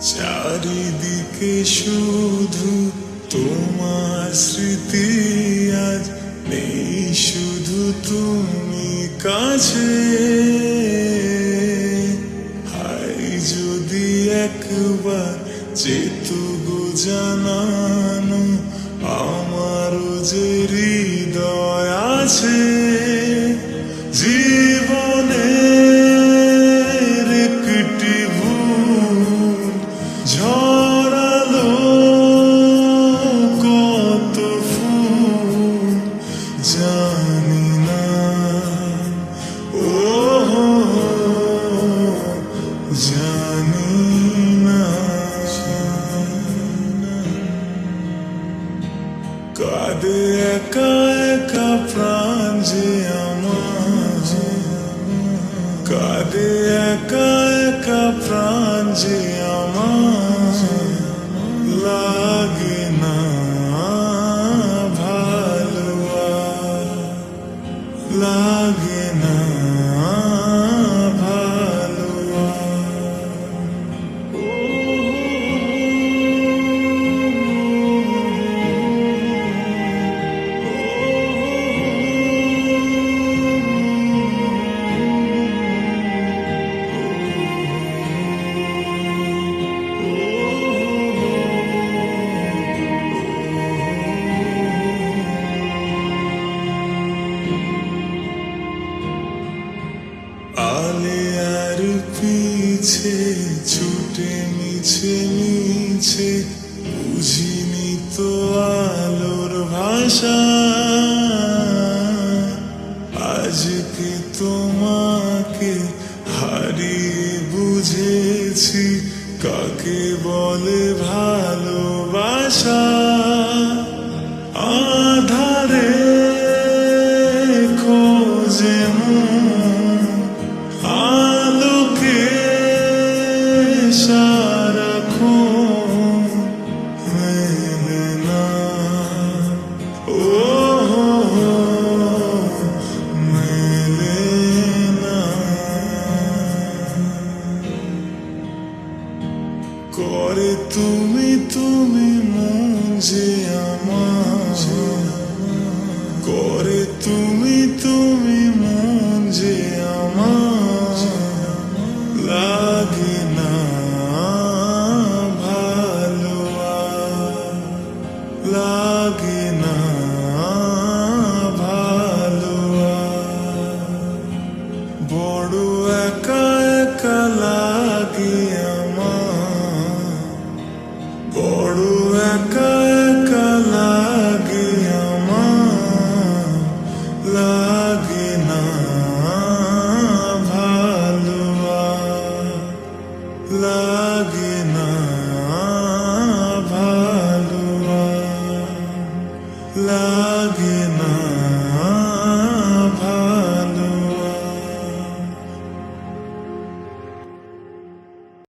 চারিদিকে শুধু তোমার স্মৃতি আজ নেই, শুধু তুমি কাছে। হাই যদি একবার চেতু গো জানানো, আমারও যে হৃদয় আছে। কাঁদে একা একা প্রাণ যে আমার। কাঁদে একা একা প্রাণ যে আমার। পিছে ছুটে মিছে মিছে বুঝিনি তো আলোর ভাষা। আজকে তোমাকে হারিয়ে বুঝেছি, কাকে বলে ভালোবাসা? আধারে খোঁজে মন তুমি তুমি মন যে আমার। করে তুমি